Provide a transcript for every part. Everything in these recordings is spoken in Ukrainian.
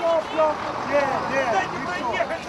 стоп, стоп. Ні, ні, ніхто.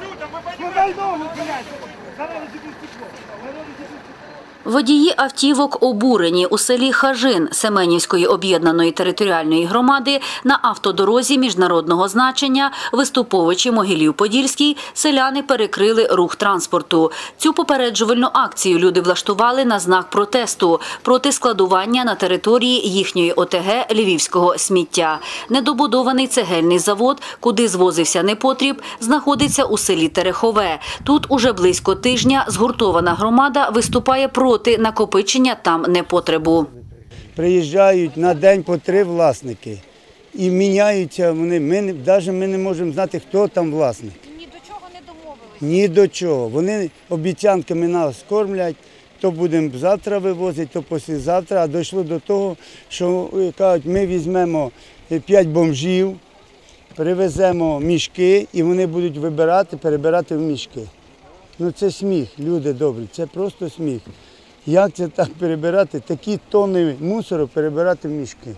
Водії автівок обурені у селі Хажин Семенівської об'єднаної територіальної громади на автодорозі міжнародного значення Виступовичі Могилів-Подільський селяни перекрили рух транспорту. Цю попереджувальну акцію люди влаштували на знак протесту проти складування на території їхньої ОТГ львівського сміття. Недобудований цегельний завод, куди звозився непотріб, знаходиться у селі Терехове. Тут уже близько тижня згуртована громада виступає проти накопичення там непотребу. приїжджають на день по три власники і міняються вони. Ми не- навіть ми не можемо знати, хто там власник. Ні до чого не домовились. Ні до чого. Вони обіцянками нас кормлять. То будемо завтра вивозити, то післязавтра. А дійшло до того, що е, кажуть, ми візьмемо е, п'ять бомжів, привеземо мішки і вони будуть вибирати, перебирати в мішки. Ну це сміх, люди добрі, це просто сміх. Як це так перебирати? Такі тонни мусору перебирати в мішки.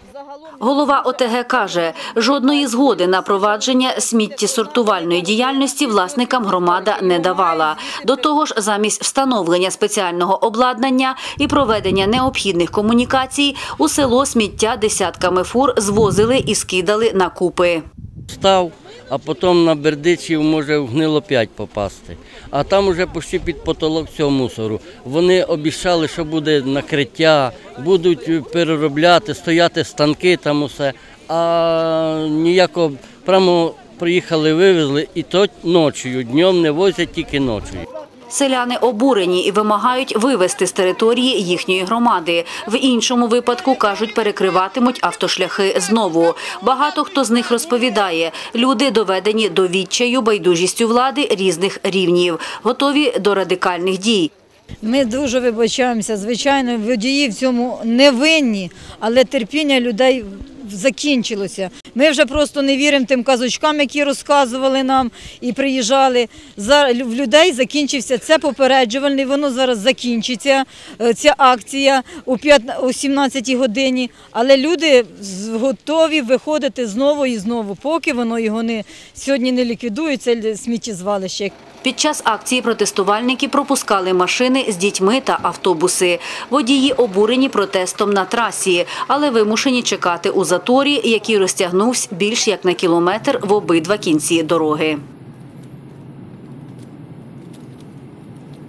Голова ОТГ каже, жодної згоди на провадження сміттєсортувальної діяльності власникам громада не давала. До того ж, замість встановлення спеціального обладнання і проведення необхідних комунікацій у село сміття десятками фур звозили і скидали на купи. Став, а потім на Бердичів може в гнило 5 попасти. А там уже почти під потолок цього мусору. Вони обіцяли, що буде накриття, будуть переробляти, стояти станки там усе. А ніякого прямо приїхали, вивезли, і то ночою, днем не возять тільки ночою. Селяни обурені і вимагають вивезти з території їхньої громади. В іншому випадку, кажуть, перекриватимуть автошляхи знову. Багато хто з них розповідає, люди доведені до відчаю байдужістю влади різних рівнів, готові до радикальних дій. Ми дуже вибачаємося. Звичайно, водії в цьому не винні, але терпіння людей закінчилося. Ми вже просто не віримо тим казочкам, які розказували нам і приїжджали. В людей закінчився це попереджувальний, воно зараз закінчиться, е, ця акція у 15 о 17 годині. Але люди готові виходити знову і знову, поки воно його не сьогодні не ліквідують, це сміттєзвалище. Під час акції протестувальники пропускали машини з дітьми та автобуси. Водії обурені протестом на трасі, але вимушені чекати у заторі, який розтягнувся більш як на кілометр в обидва кінці дороги.